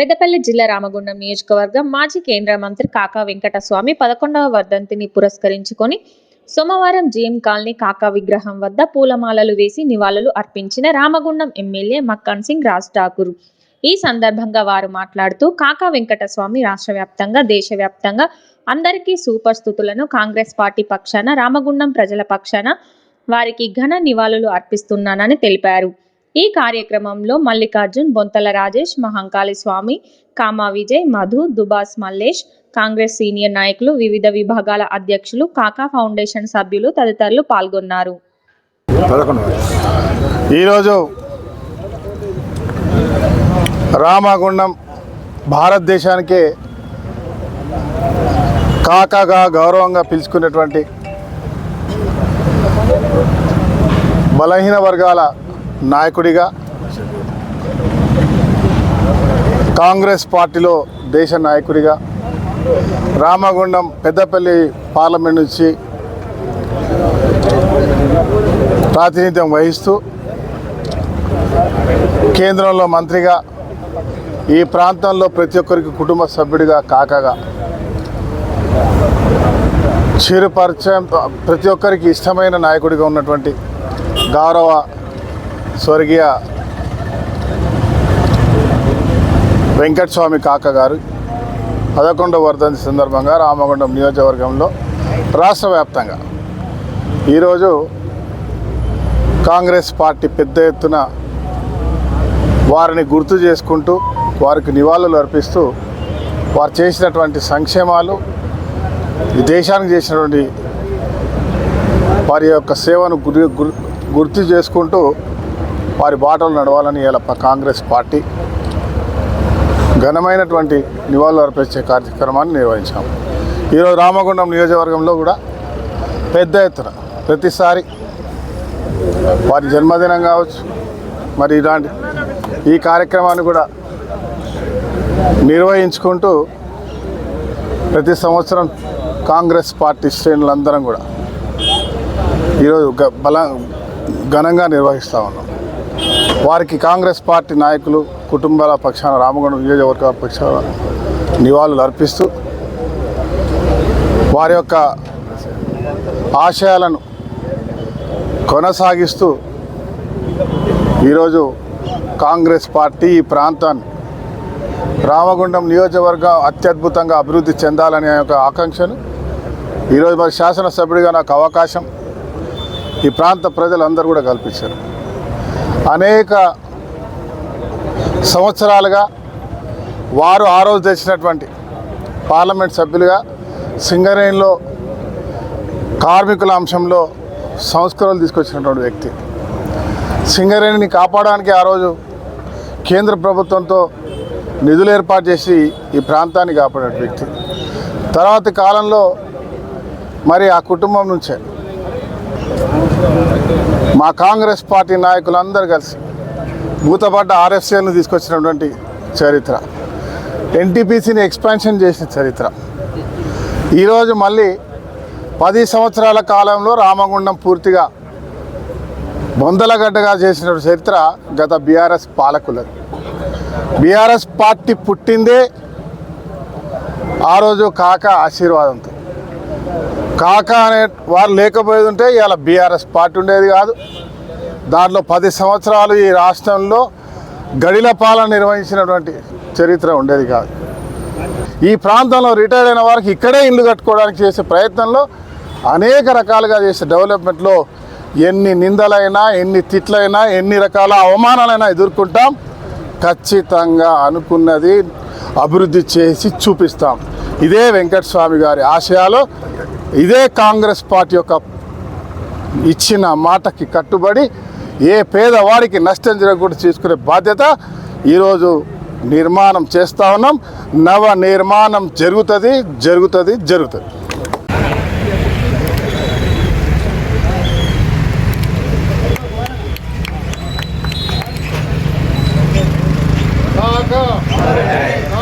పెద్దపల్లి జిల్లా రామగుండం నియోజకవర్గం మాజీ కేంద్ర మంత్రి కాకా వెంకటస్వామి పదకొండవ వర్ధంతిని పురస్కరించుకొని సోమవారం జీఎం కాలనీ కాకా విగ్రహం వద్ద పూలమాలలు వేసి నివాళులు అర్పించిన రామగుండం ఎమ్మెల్యే మక్కన్ సింగ్ రాజ్ ఠాకూర్. ఈ సందర్భంగా వారు మాట్లాడుతూ కాకా వెంకటస్వామి రాష్ట్ర వ్యాప్తంగా దేశవ్యాప్తంగా అందరికీ సూపర్ స్థుతులను కాంగ్రెస్ పార్టీ పక్షాన రామగుండం ప్రజల పక్షాన వారికి ఘన నివాళులు అర్పిస్తున్నానని తెలిపారు. ఈ కార్యక్రమంలో మల్లికార్జున్ బొంతల రాజేష్ మహంకాళి స్వామి కామా విజయ్ మధు దుబాస్ మల్లేష్ కాంగ్రెస్ సీనియర్ నాయకులు వివిధ విభాగాల అధ్యక్షులు కాకా ఫౌండేషన్ సభ్యులు తదితరులు పాల్గొన్నారు. ఈరోజు రామగుండం భారతదేశానికే కాకాగా గౌరవంగా పిలుచుకునేటువంటి బలహీన వర్గాల నాయకుడిగా కాంగ్రెస్ పార్టీలో దేశ నాయకుడిగా రామగుండం పెద్దపల్లి పార్లమెంట్ నుంచి ప్రాతినిధ్యం వహిస్తూ కేంద్రంలో మంత్రిగా ఈ ప్రాంతంలో ప్రతి ఒక్కరికి కుటుంబ సభ్యుడిగా కాకగా చిరు పరిచయం ప్రతి ఒక్కరికి ఇష్టమైన నాయకుడిగా ఉన్నటువంటి గౌరవ స్వర్గీయ వెంకటస్వామి కాక గారు పదకొండవ వర్ధంతి సందర్భంగా రామగుండం నియోజకవర్గంలో రాష్ట్ర వ్యాప్తంగా. ఈరోజు కాంగ్రెస్ పార్టీ పెద్ద ఎత్తున వారిని గుర్తు చేసుకుంటూ వారికి నివాళులు అర్పిస్తూ వారు చేసినటువంటి సంక్షేమాలు ఈ దేశానికి చేసినటువంటి వారి యొక్క సేవను గురి గుర్తు చేసుకుంటూ వారి బాటలు నడవాలని ఇలా కాంగ్రెస్ పార్టీ ఘనమైనటువంటి నివాళులు అర్పించే కార్యక్రమాన్ని నిర్వహించాము ఈరోజు రామగుండం నియోజకవర్గంలో కూడా పెద్ద ఎత్తున ప్రతిసారి వారి జన్మదినం కావచ్చు మరి ఇలాంటి ఈ కార్యక్రమాన్ని కూడా నిర్వహించుకుంటూ ప్రతి సంవత్సరం కాంగ్రెస్ పార్టీ శ్రేణులందరం కూడా ఈరోజు గ- బల ఘనంగా నిర్వహిస్తూ ఉన్నాం. వారికి కాంగ్రెస్ పార్టీ నాయకులు కుటుంబాల పక్షాన రామగుండం నియోజకవర్గ పక్షాన నివాళులు అర్పిస్తూ వారి యొక్క ఆశయాలను కొనసాగిస్తూ ఈరోజు కాంగ్రెస్ పార్టీ ఈ ప్రాంతాన్ని రామగుండం నియోజకవర్గం అత్యద్భుతంగా అభివృద్ధి చెందాలనే ఒక ఆకాంక్షను ఈరోజు మరి శాసనసభ్యుడిగా నాకు అవకాశం. ఈ ప్రాంత ప్రజలందరూ కూడా కల్పించారు. అనేక సంవత్సరాలుగా వారు ఆ రోజు తెచ్చినటువంటి పార్లమెంట్ సభ్యులుగా సింగరేణిలో కార్మికుల అంశంలో సంస్కరణలు తీసుకొచ్చినటువంటి వ్యక్తి. సింగరేణిని కాపాడడానికి ఆ రోజు కేంద్ర ప్రభుత్వంతో నిధులు ఏర్పాటు చేసి ఈ ప్రాంతాన్ని కాపాడే వ్యక్తి. తర్వాత కాలంలో మరి ఆ కుటుంబం నుంచే మా కాంగ్రెస్ పార్టీ నాయకులందరూ కలిసి భూతపడ్డ ఆర్ఎఫ్సీఎల్ను తీసుకొచ్చినటువంటి చరిత్ర. ఎన్టీపీసీని ఎక్స్పాన్షన్ చేసిన చరిత్ర. ఈరోజు మళ్ళీ పది సంవత్సరాల కాలంలో రామగుండం పూర్తిగా బొందలగడ్డగా చేసిన చరిత్ర గత బీఆర్ఎస్ పాలకులది. బీఆర్ఎస్ పార్టీ పుట్టిందే ఆ రోజు కాక ఆశీర్వాదంతో. కాకా అనే వారు లేకపోయేది ఉంటే ఇవాళ బీఆర్ఎస్ పార్టీ ఉండేది కాదు. దాంట్లో పది సంవత్సరాలు ఈ రాష్ట్రంలో గడిల పాలన నిర్వహించినటువంటి చరిత్ర ఉండేది కాదు. ఈ ప్రాంతంలో రిటైర్ అయిన వారికి ఇక్కడే ఇల్లు కట్టుకోవడానికి చేసే ప్రయత్నంలో అనేక రకాలుగా చేసే డెవలప్మెంట్లో ఎన్ని నిందలైనా ఎన్ని తిట్లైనా ఎన్ని రకాల అవమానాలైనా ఎదుర్కొంటాం. ఖచ్చితంగా అనుకున్నది అభివృద్ధి చేసి చూపిస్తాం. ఇదే వెంకటస్వామి గారి ఆశయాలు. ఇదే కాంగ్రెస్ పార్టీ యొక్క ఇచ్చిన మాటకి కట్టుబడి ఏ పేదవాడికి నష్టం జరగకుండా తీసుకునే బాధ్యత ఈరోజు నిర్మాణం చేస్తా ఉన్నాం నవ నిర్మాణం జరుగుతుంది జరుగుతుంది జరుగుతుంది Go!